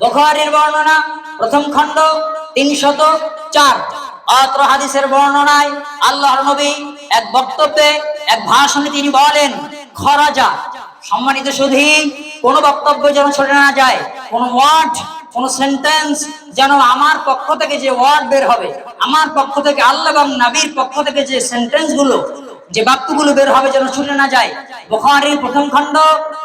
বুখারীর বর্ণনা, প্রথম খণ্ড, তিনশত চার। অত্র হাদিসের বর্ণনায় আল্লাহর নবী এক বক্তব্যে, এক ভাষণে তিনি বলেন, খরাজা। সম্মানিত শুধু কোনো বক্তব্য যেন ছড়ে না যায়, কোনো ওয়ার্ড, কোন সেন্টেন্স যেন আমার পক্ষ থেকে যে ওয়ার্ড বের হবে, আমার পক্ষ থেকে আল্লাহ এবং নবীর পক্ষ থেকে যে সেন্টেন্সগুলো যে বাক্যগুলো বের হবে যেন শুনে না যায়। বুখারীর প্রথম খণ্ড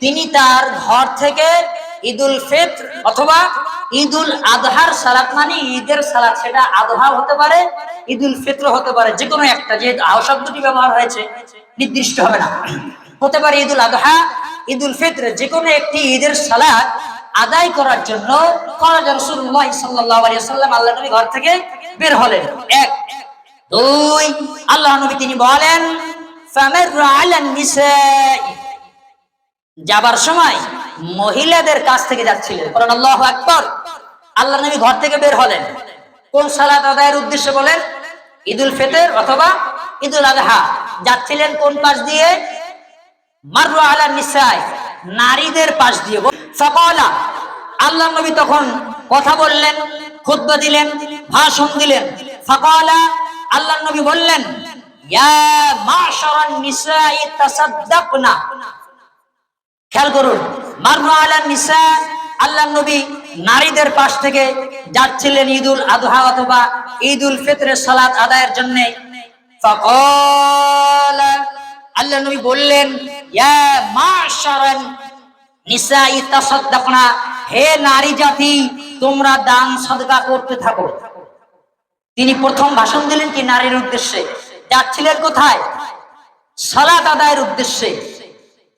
তিনি তার ঘর থেকে ঈদুল ফিত্র অথবা ঈদুল আদহার সালাত মানে ঈদের সালাত, সেটা আদহা হতে পারে, ঈদুল ফিত্র হতে পারে যে কোনো একটা যে আহ শব্দটি ব্যবহার হয়েছে, নির্দিষ্ট হবে না। হতে পারে ঈদুল আদহা, ঈদুল ফিত্র যে কোনো একটি ঈদের সালাত আদায় করার জন্য রাসূলুল্লাহ সাল্লাল্লাহু আলাইহি ওয়াসাল্লাম আল্লাহ নবী ঘর থেকে বের হলেন। এক। দুই। আল্লাহ নবী তিনি বলেন, ফামাররা আলান নিসাই। যাবার সময় মহিলাদের কাছ থেকে যাচ্ছিলেন। বলেন, আল্লাহু আকবার। আল্লাহ নবী ঘর থেকে বের হলেন। কোন সালাত আদায়ের উদ্দেশ্যে বলেন, ঈদুল ফিতর অথবা ঈদুল আযহা যাচ্ছিলেন কোন পাশ দিয়ে? নারীদের পাশ দিয়ে ফাকালা, আল্লাহ নবী তখন কথা বললেন, খুতবা দিলেন, ভাষণ দিলেন। ফাকালা, আল্লাহ নবী বললেন, ইয়া মাশারান নিসাই তাসাদ্দাকনা। খেয়াল করুন মারু আলা নিসা, আল্লাহ নবী নারীদের পাশ থেকে যাচ্ছিলেন ঈদুল আদহা অথবা ঈদুল ফিতরের সালাত আদায়ের জন্য। আল্লাহ নবী বললেন, ইয়া মাশারান হে নারী জাতি, তোমরা দান সদকা করতে থাকো। তিনি প্রথম ভাষণ দিলেন কি নারীর উদ্দেশ্যে? যাচ্ছিলেন কোথায়? সালাত আদায়ের উদ্দেশ্যে।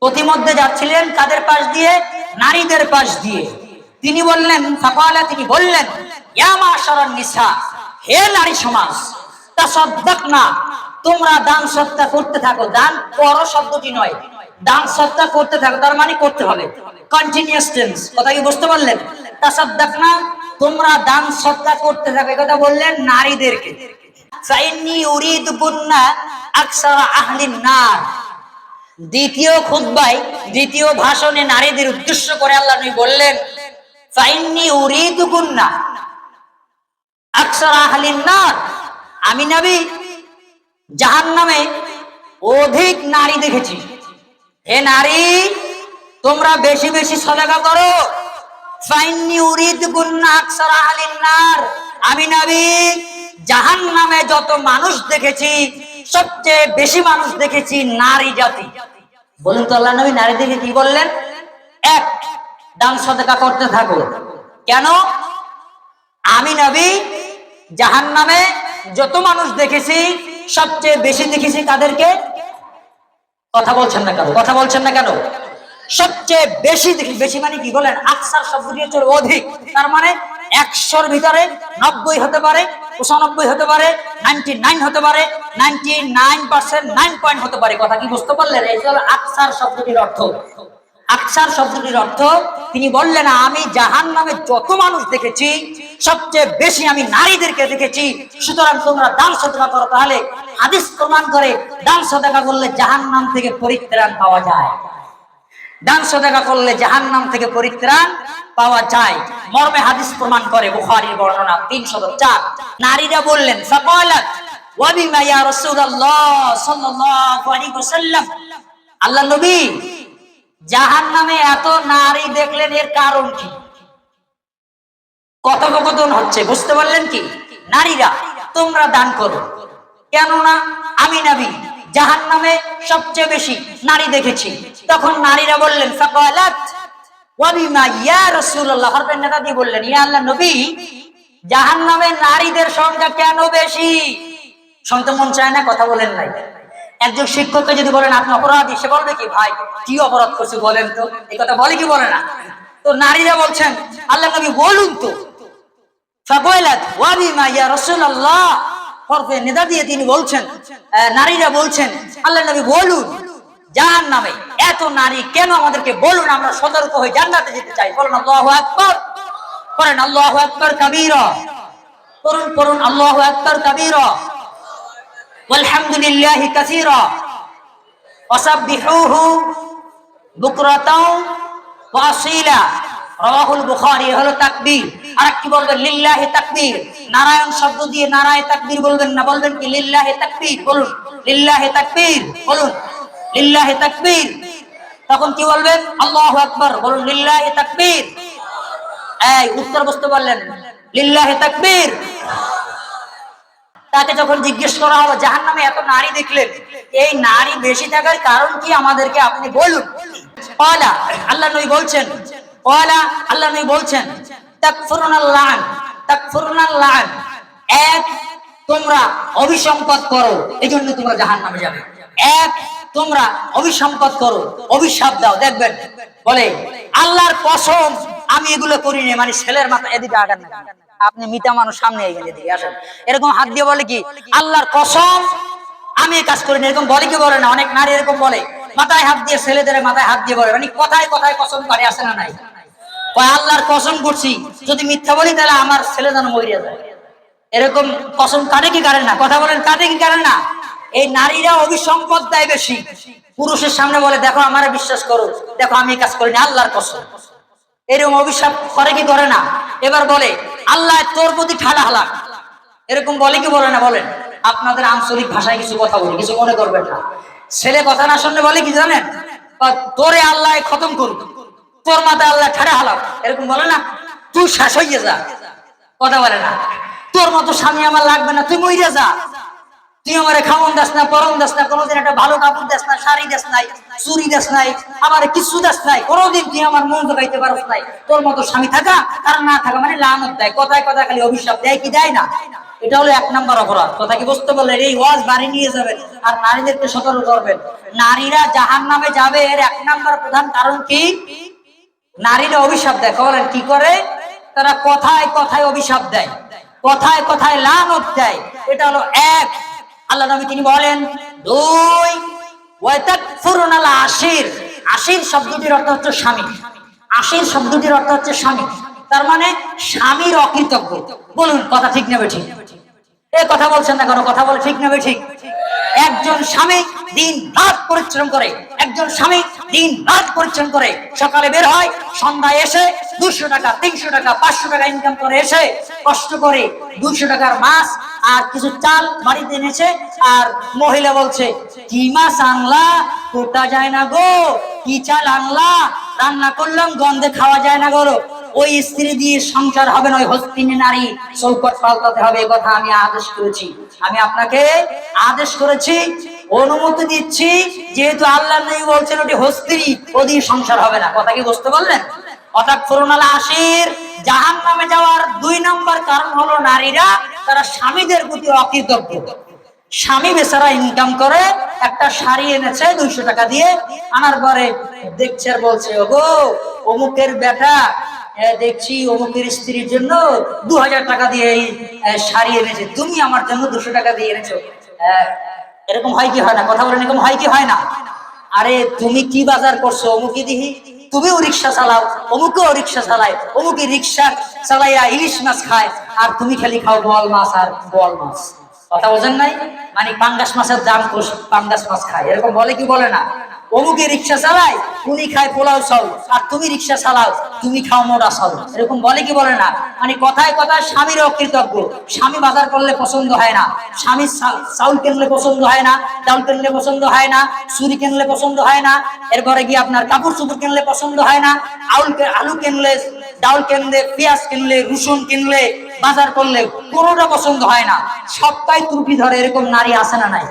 প্রতিমধ্যে যাচ্ছিলেন কাদের পাশ দিয়ে? নারীদের পাশ দিয়ে। তিনি বললেন ফাকালা তিনি বললেন নিসা, হে নারী সমাজ তা সদ্যক না তোমরা দান সত্তা করতে থাকো। দান পর শব্দটি নয়, দান সত্তা করতে থাকো, তার মানে করতে হবে। কন্টিনিউয়াস টেন্স কথা কি বুঝতে পারলেন? তা সদ্দাক না তোমরা দান সত্তা করতে থাকো এই কথা বললেন নারীদেরকে। ফাইন্নি উরিদ কুন্না আকসারা আহলিন নার দ্বিতীয় খুতবায়, দ্বিতীয় ভাষণে নারীদের উদ্দেশ্য করে আল্লাহ নবী বললেন, ফাইন্নি উরিদু কুন্না আকসারা আমি নবী জাহান নামে অধিক নারী দেখেছি। হে নারী, তোমরা বেশি বেশি সদাকা করো। ফাইন্নি উরিদ গুন্না আকসার আহলিন নার। আমি নবী জাহান নামে যত মানুষ দেখেছি, সবচেয়ে বেশি মানুষ দেখেছি নারী জাতি। বলুন তো আল্লাহ নবী নারী দেখে কি বললেন? এক, দান সদাকা করতে থাকো। কেন? আমি নবী, জাহান নামে যত মানুষ দেখেছি, সবচেয়ে বেশি দেখেছি তাদেরকে কথা বলছেন না কেন? কথা বলছেন না কেন? সবচেয়ে বেশি দেখি বেশি মানে কি বলেন? আকসার শব্দটি হচ্ছে অধিক। তার মানে একশোর ভিতরে নব্বই হতে পারে পঁচানব্বই হতে পারে নাইনটি নাইন হতে পারে ninety nine percent nine point হতে পারে। কথা কি বুঝতে পারলেন? আকসার শব্দটির অর্থ। আকসার শব্দটির অর্থ, তিনি বললেন, আমি জাহান নামে যত মানুষ দেখেছি, সবচেয়ে বেশি আমি নারীদেরকে দেখেছি। সুতরাং তোমরা দান সদকা করো, তাহলে হাদিস প্রমাণ করে দান সদকা করলে জাহান নাম থেকে পরিত্রাণ পাওয়া যায়। দান সদকা করলে জাহান নাম থেকে পরিত্রাণ পাওয়া যায়। মর্মে হাদিস প্রমাণ করে বুখারীর বর্ণনা তিনশত চার। নারীরা বললেন আল্লাহ নবী এত নারী দেখলেন এর কারণ কি? কথোপকথন হচ্ছে, বুঝতে পারলেন কি? নারীরা, তোমরা দান করো। কেননা, আমি নবী জাহান নামে সবচেয়ে বেশি নারী দেখেছি। তখন নারীরা বললেন, ফাকালাত আল্লাহ নবী চায় না, কথা বলেন নাই। একজন শিক্ষককে যদি বলেন, আপনি অপরাধী, সে বলবে কি, ভাই, কি অপরাধ করছে বলেন তো? বলে কি বলে না? তো নারীরা বলছেন, আল্লাহ নবী বলুন তো। বিমা ইয়া হরফে নিদা দিয়ে তিনি বলছেন নারীরা বলছেন আল্লাহ নবী বলুন জাহান নামে এত নারী কেন আমাদেরকে বলুন, আমরা সতর্ক হয়ে জান্নাতে যেতে চাই। বলুন আল্লাহু আকবার করেন আল্লাহু আকবার কাবীরা করুন করুন আল্লাহু আকবার কাবীরা। ওয়ালহামদুলিল্লাহি কাসীরা। ওয়াসাব্বিহুহু বুকরাতাও ওয়া আসীলা। রাওয়াহুল বুখারী হলো তাকবীর। আর কি বলবেন, লিল্লাহি তাকবীর। নারায়ণ শব্দ দিয়ে নারায় তাকবীর বলবেন না, বলবেন কি, লিল্লাহি তাকবীর। বলুন, লিল্লাহি তাকবীর। বলুন, লিল্লাহি তাকবীর। তখন কি বলবেন? আল্লাহু আকবার। বলুন, লিল্লাহি তাকবীর। এই উত্তর বুঝতে পারলেন? লিল্লাহি তাকবীর। তাকে যখন জিজ্ঞেস করা হলো জাহান নামে এত নারী দেখলেন, এই নারী বেশি থাকার কারণ কি আমাদেরকে আপনি বলুন? আল্লাহ নবী বলছেন আল্লাহ নবী বলছেন এক, তোমরা অভিসম্পদ করো এই জন্য তোমরা জাহান নামে যাবে। এক, তোমরা অভিসম্পদ করো, অভিশাপ দাও, দেখবেন। বলে, আল্লাহর কসম, আমি এগুলো করিনি মানে ছেলের মাথা এদিকে আগান না। আপনি মিতা মানুষ, সামনে এগিয়ে এদিকে আসেন। এরকম হাত দিয়ে বলে কি, আল্লাহর কসম, আমি এই কাজ করিনি। এরকম বলে কি বলে না? অনেক নারী এরকম বলে, মাথায় হাত দিয়ে, ছেলেদের মাথায় হাত দিয়ে বলে মানে কথায় কথায় কসম করে, আসে না নাই? আল্লাহর কসম করছি, যদি মিথ্যা বলি তাহলে আমার ছেলে যেন মরিয়া যায়। এরকম কসম কাটে কি কারেন না? কথা বলেন কাটে কি কারেন না? এই নারীরা অভিসম্পদ দেয় বেশি। পুরুষের সামনে বলে, দেখো, আমারে বিশ্বাস করো। দেখো, আমি কাজ করিনি, আল্লাহর কসম। এরকম অভিশাপ করে কি করে না? এবার বলে, আল্লাহ তোর প্রতি ঠাডা হালাক। এরকম বলে কি বলে না? বলেন, আপনাদের আঞ্চলিক ভাষায় কিছু কথা বলি, কিছু মনে করবেন না। ছেলে কথা না শুনলে বলে কি জানেন? তোরে আল্লাহ খতম করুক। তোর আল্লাহ এরকম বলে না, তুই শেষ হইয়ে যা। কথা বলে না। তোর মতো স্বামী আমার লাগবে না, তুই যা। তুই আমারে দাস না পরম দাস না, কোনোদিন একটা ভালো কাপড় দাস না, শাড়ি দাস নাই চুরি দাস নাই, আমার কিছু দাস নাই, কোনোদিন তুই আমার মন জোগাইতে পারস নাই। তোর মতো স্বামী থাকা আর না থাকা মানে লানত দেয়। কথায় কথা খালি অভিশাপ দেয় কি দেয় না? এটা হলো এক নম্বর অপরাধ। কথা কি বুঝতে পারলেন? এই ওয়াজ বাড়ি নিয়ে যাবেন আর নারীদেরকে সতর্ক করবেন। নারীরা জাহান নামে যাবে এর এক নম্বর প্রধান কারণ কি? নারীরা অভিশাপ দেয়। বলেন, কি করে? তারা কথায় কথায় অভিশাপ দেয়। কথায় কথায় লানত দেয়। এটা হলো এক। আল্লাহ নবী তিনি বলেন, দুই আশির। আশির শব্দটির অর্থ হচ্ছে স্বামী। আশির শব্দটির অর্থ হচ্ছে স্বামী। তার মানে স্বামীর অকৃতজ্ঞ। বলুন, কথা ঠিক নেবে ঠিক এ কথা বলছেন না কোনো? কথা বলে ঠিক নেবে ঠিক একজন স্বামী দিন রাত পরিশ্রম করে। একজন স্বামী দিন রাত পরিশ্রম করে সকালে বের হয়, সন্ধ্যায় এসে দুশো টাকা, তিনশো টাকা, পাঁচশো টাকা ইনকাম করে এসে কষ্ট করে দুশো টাকার মাছ আর কিছু চাল বাড়িতে এনেছে আর মহিলা বলছে, কি মাছ আনলা? কোটা যায় না গো। কি চাল আনলা? রান্না করলাম, গন্ধে খাওয়া যায় না গো। ওই স্ত্রী দিয়ে সংসার হবে না, ওই হস্তিনী নারী চৌকট পাল্টাতে হবে কথা আমি আদেশ করেছি। আমি আপনাকে আদেশ করেছি অনুমতি দিচ্ছি, যেহেতু আল্লাহ নবী বলছেন ওটি হস্তিনী ও দিয়ে সংসার হবে না। কথা কি বুঝতে পারলেন? অর্থাৎ আশির জাহান নামে যাওয়ার দুই নম্বর কারণ হলো নারীরা, তারা স্বামীদের প্রতি অকৃতজ্ঞ। স্বামী ইনকাম করে, একটা শাড়ি এনেছে দুইশো টাকা দিয়ে, আনার পরে দেখছে আর বলছে, ওগো, অমুকের বেটা দেখছি অমুকের স্ত্রীর জন্য দু হাজার টাকা দিয়ে এই শাড়ি এনেছে। তুমি আমার জন্য দুশো টাকা দিয়ে এনেছো। এরকম হয় কি হয় না? কথা বলেন, এরকম হয় কি হয় না? আরে, তুমি কি বাজার করছ? অমুকে দিহি? তুমিও রিক্সা চালাও, অমুকেও রিক্সা চালায়, অমুকে রিক্সা চালাইয়া ইলিশ মাছ খায়, আর তুমি খালি খাও বল মাছ আর বল মাছ। কথা বোঝেন নাই? মানে পাঙ্গাস মাছের দাম পাঙ্গাস মাছ খায়। এরকম বলে কি বলে না? অমুকে রিক্সা চালায়, উনি খায় পোলাও চাউল। আর তুমি রিক্সা চালাও, তুমি খাও মোটা চাউল। এরকম বলে কি বলে না? মানে কথায় কথায় স্বামীর অকৃতজ্ঞ স্বামী বাজার করলে পছন্দ হয় না। স্বামী চাউল কিনলে পছন্দ হয় না চাউল কিনলে পছন্দ হয় না চুরি কিনলে পছন্দ হয় না, এরপরে গিয়ে আপনার কাপড় চুপড় কিনলে পছন্দ হয় না, আউল আলু কিনলে ডাউল কিনলে, পেঁয়াজ কিনলে, রসুন কিনলে, বাজার করলে কোনোটা পছন্দ হয় না। সবটাই ত্রুটি ধরে এরকম নারী আসে না নাই?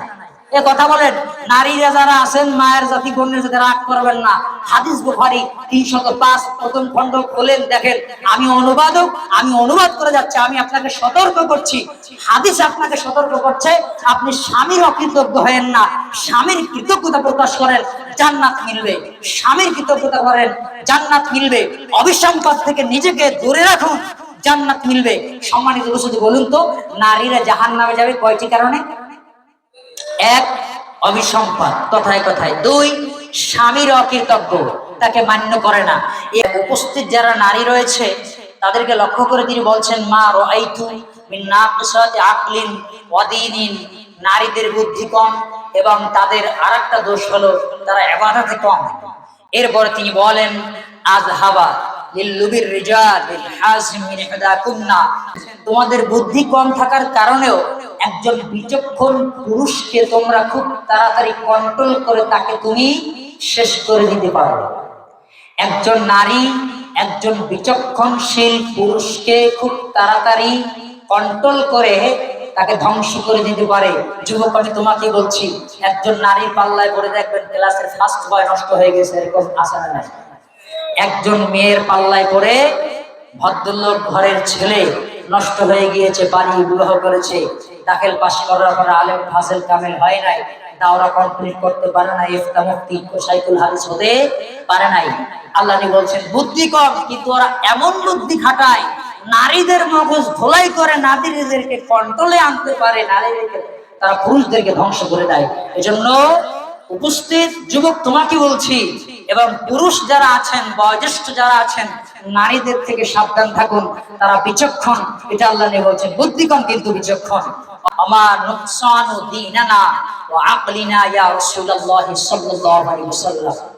কথা বলেন, নারীরা যারা আছেন, মায়ের জাতি বোনের সাথে রাগ করবেন না। হাদিস বুখারি তিনশত পাঁচ, প্রথম খণ্ড খোলেন দেখেন, আমি অনুবাদক, আমি অনুবাদ করে যাচ্ছি, আমি আপনাকে সতর্ক করছি। হাদিস আপনাকে সতর্ক করছে, আপনি স্বামীর অকৃতজ্ঞ হয়েন না। স্বামীর কৃতজ্ঞতা প্রকাশ করেন, জান্নাত মিলবে। স্বামীর কৃতজ্ঞতা করেন, জান্নাত মিলবে। অবিসম্পদ থেকে নিজেকে দূরে রাখুন, জান্নাত মিলবে। সম্মানিত শুধু বলুন তো, নারীরা জাহান নামে যাবে কয়টি কারণে? এক, অভিসম্পাদ, কথায় কথায়। দুই, স্বামীর অকৃতজ্ঞ, তাকে মান্য করে না। এ উপস্থিত যারা নারী রয়েছে, তাদেরকে লক্ষ্য করে তিনি বলছেন, মা রাইতু মিন নাকসাতি আকলিন ওয়াদিনিন নারীদের বুদ্ধি কম এবং তাদের আরেকটা দোষ হলো, তারা ইবাদতে কম। এরপরে তিনি বলেন আজ হাবা তোমাদের বুদ্ধি কম থাকার কারণেও একজন বিচক্ষণ পুরুষকে তোমরা খুব তাড়াতাড়ি কন্ট্রোল করে তাকে তুমি শেষ করে দিতে পারো। একজন নারী, একজন বিচক্ষণশীল পুরুষকে খুব তাড়াতাড়ি কন্ট্রোল করে তাকে ধ্বংস করে দিতে পারে। যুবক, আমি তোমাকে বলছি, একজন নারীর পাল্লায় পড়ে দেখবেন ক্লাসের ফার্স্ট বয় নষ্ট হয়ে গেছে, এরকম আসে নাই। একজন মেয়ের পাল্লায় পড়ে ভদ্রলোক ঘরের ছেলে নষ্ট হয়ে গিয়েছে, বাড়ি বিবাহ করেছে। দাখিল পাশ করার পরে আলেম ফাসেল কামেল হয় নাই, দাওরা কমপ্লিট করতে পারে নাই, ইফতা মুফতি সাইকুল হাদিস হতে পারে নাই। আল্লাহ নি বলছেন, বুদ্ধি কম, কিন্তু ওরা এমন বুদ্ধি খাটায়, নারীদের মগজ ধোলাই করে নারীদেরকে কন্ট্রোলে আনতে পারে, নারীদেরকে, তারা পুরুষদেরকে ধ্বংস করে দেয়। এজন্য উপস্থিত যুবক তোমাকে বলছি, এবং পুরুষ যারা আছেন, বয়োজ্যেষ্ঠ যারা আছেন, নারীদের থেকে সাবধান থাকুন, তারা বিচক্ষণ, এটা আল্লাহ নিয়ে বলছেন বুদ্ধিকম কিন্তু বিচক্ষণ। আমার নুকসান দিনানা ও আকলিনা ইয়া রাসূলুল্লাহ সাল্লাল্লাহু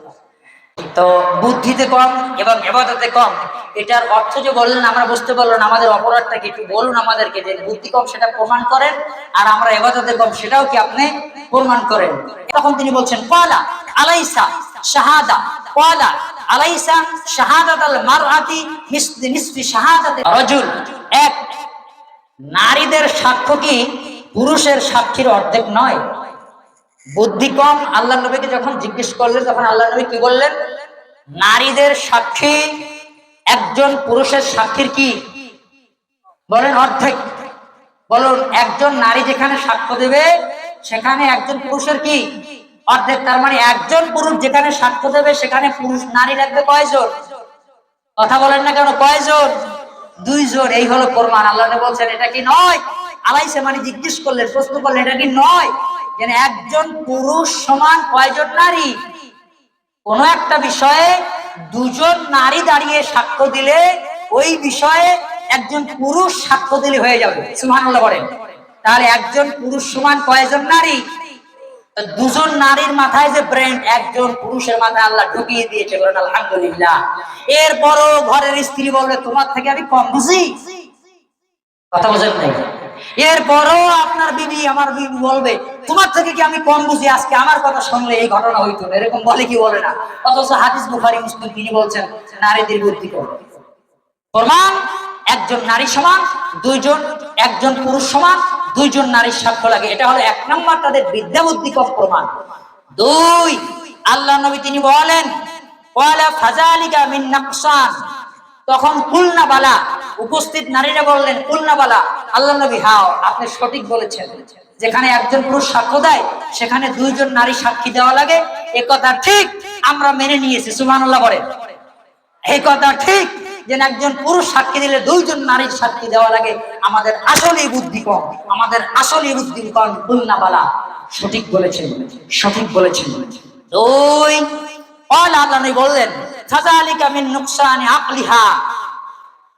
তো বুদ্ধিতে কম এবং এবাদতে কম, এটার অর্থ যে বললেন, আমরা বুঝতে পারলাম আমাদের অপরাধটা কি, একটু বলুন আমাদেরকে যে বুদ্ধি কম সেটা প্রমাণ করেন, আর আমরা এবাদতে কম, সেটাও কি আপনি প্রমাণ করেন। তখন তিনি বলছেন কলা আলাইসা শাহাদা কলা আলাইসা শাহাদাত আল মারআতি নিসফি শাহাদাত রাজুল। এক, নারীদের সাক্ষ্য কি পুরুষের সাক্ষীর অর্ধেক নয়? বুদ্ধি কম আল্লাহ নবীকে যখন জিজ্ঞেস করলেন, তখন আল্লাহ নবী কি বললেন? নারীদের সাক্ষী একজন পুরুষের সাক্ষীর কি? বলেন অর্ধেক। বলুন, একজন নারী যেখানে সাক্ষ্য দেবে সেখানে একজন পুরুষের কি? অর্ধেক, তার মানে একজন পুরুষ যেখানে সাক্ষ্য দেবে, সেখানে পুরুষ নারী লাগবে কয়জন? কথা বলেন না কেন, কয়জন? দুইজন, এই হলো প্রমাণ। আল্লাহ বলছেন, এটা কি নয়? আলাইসে মানে জিজ্ঞেস করলেন, প্রশ্ন করলেন, এটা কি নয়? যেন একজন পুরুষ সমান কয়জন নারী? কোন একটা বিষয়ে দুজন নারী দাঁড়িয়ে সাক্ষ্য দিলে, ওই বিষয়ে একজন পুরুষ সাক্ষ্য দিলে হয়ে যাবে। সুবহানাল্লাহ বলেন। তাহলে একজন পুরুষ সমান কয়জন নারী? দুজন নারীর মাথায় যে ব্রেন একজন পুরুষের মাথায় আল্লাহ ঢুকিয়ে দিয়েছে আলহামদুলিল্লাহ। এরপরও ঘরের স্ত্রী বলবে, তোমার থেকে আমি কম বুঝি? কথা বোঝেন নাই? এরপরও আপনার বিবি, আমার বিবি বলবে, তোমার থেকে কি আমি কম বুঝি? আজকে আমার কথা শুনলে এই ঘটনা হইতো না। এরকম বলে কি বলে না? অথচ হাদিস বুখারি, মুসলিম, তিনি বলছেন, নারীদের বুদ্ধি কম। প্রমাণ একজন নারী সমান, দুইজন, একজন পুরুষ সমান দুইজন নারীর সাক্ষ্য লাগে। এটা হলো এক নম্বর তাদের বিদ্যা বুদ্ধি কম প্রমাণ। দুই, আল্লাহ নবী তিনি বলেন তখন কুলনা বালা, উপস্থিত নারীরা বললেন কুলনা বালা, আল্লাহ নবী, হাও, আপনি সঠিক বলেছেন। যেখানে একজন পুরুষ সাক্ষ্য দেয়, সেখানে দুইজন নারী সাক্ষী দেওয়া লাগে। এ কথা ঠিক, আমরা মেনে নিয়েছি, সুবহানাল্লাহ বলেন। এই কথা ঠিক যে একজন পুরুষ সাক্ষী দিলে দুইজন নারীর সাক্ষী দেওয়া লাগে। আমাদের আসলেই বুদ্ধি কম, আমাদের আসলেই বুদ্ধি কম। খুলনা বালা সঠিক বলেছেন সঠিক বলেছেন। আকলিহা।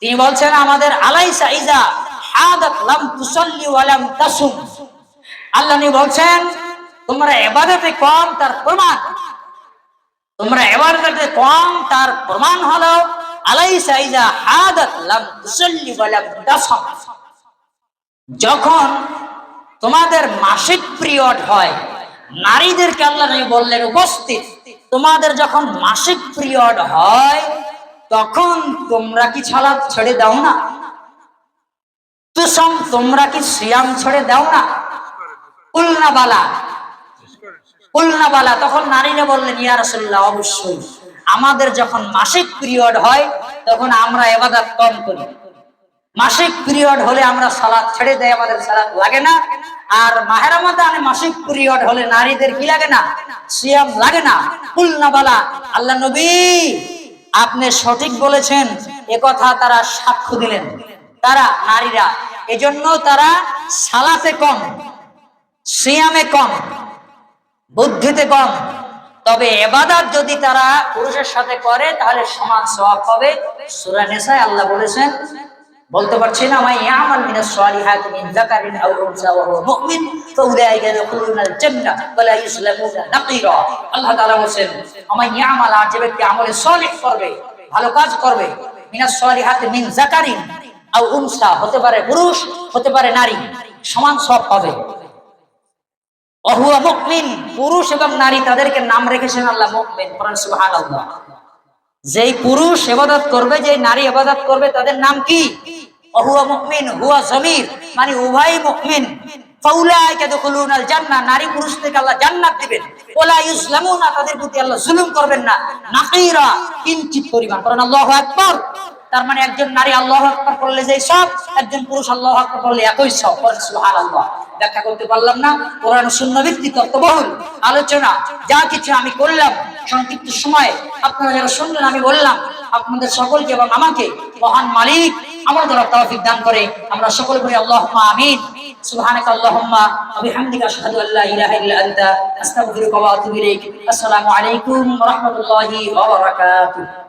তিনি বলছেন, আমাদের বলছেন, তোমরা ইবাদতে কম, তার প্রমাণ। তোমরা কম, তার প্রমাণ হলো যখন তোমাদের মাসিক পিরিয়ড হয়, নারীদেরকে আল্লাহ নবী বললেন, উপস্থিত। তোমাদের যখন মাসিক পিরিয়ড হয়, তখন তোমরা কি ছাড়া ছেড়ে দাও না? তুসম, তোমরা কি সিয়াম ছেড়ে দাও না? উল্না বালা। উল্না তখন নারীরা বললেন, ইয়া রাসূলুল্লাহ, অবশ্যই। আমাদের যখন মাসিক পিরিয়ড হয়, তখন আমরা এবাদত কম করি। মাসিক পিরিয়ড হলে আমরা সালাদ ছেড়ে দেয় আমাদের সালাদ লাগে না। আর মাহের রমাদানে মাসিক পিরিয়ড হলে নারীদের কি লাগে না? সিয়াম লাগে না। কুলনা বালা, আল্লাহ নবী, আপনি সঠিক বলেছেন কথা তারা সাক্ষ্য দিলেন। তারা, নারীরা, এজন্য তারা সালাতে কম, সিয়ামে কম, বুদ্ধিতে কম তবে এবাদত যদি তারা পুরুষের সাথে করে, তাহলে সমান সওয়াব হবে। সূরা নিসায় আল্লাহ বলেছেন, বলতে পারছি না, মাই ইয়ামাল আল্লাহ ইয়ামাল আর যে ব্যক্তি আমলে করবে, ভালো কাজ করবে, মিনাস মিন হতে পারে পুরুষ, হতে পারে নারী, সমান সব পাবে অহুয়া পুরুষ এবং নারী তাদেরকে নাম রেখেছেন আল্লাহ মুকমিন কোরআন যেই পুরুষ ইবাদত করবে, যেই নারী ইবাদত করবে, তাদের নাম কি? অহুয়া মুকমিন, হুয়া জমির মানে উভয় মুকমিন। নারী আল্লাহ তাদের প্রতি আল্লাহ করবেন না। নাকিরা তার মানে একজন নারী আল্লাহ করলে যে সব, একজন পুরুষ আল্লাহ করলে একই সব সুবহানাল্লাহ। ব্যাখ্যা করতে পারলাম না। কোরআন শূন্য ভিত্তিক তত্ত্ববহুল আলোচনা, যা কিছু আমি করলাম সংক্ষিপ্ত সময়ে। আপনারা যারা শুনলেন, আমি বললাম, আপনাদের সকলকে এবং আমাকে মহান মালিক আমার দ্বারা তৌফিক দান করে। আমরা সকল বলি, আল্লাহুম্মা আমিন। ওয়া বিহামদিকা আশহাদু আল্লা ইলাহা ইল্লা আনতা, আস্তাগফিরুকা ওয়া আতুবু ইলাইক। আসসালামু আলাইকুম ওয়া রাহমাতুল্লাহি ওয়া বারাকাতুহু।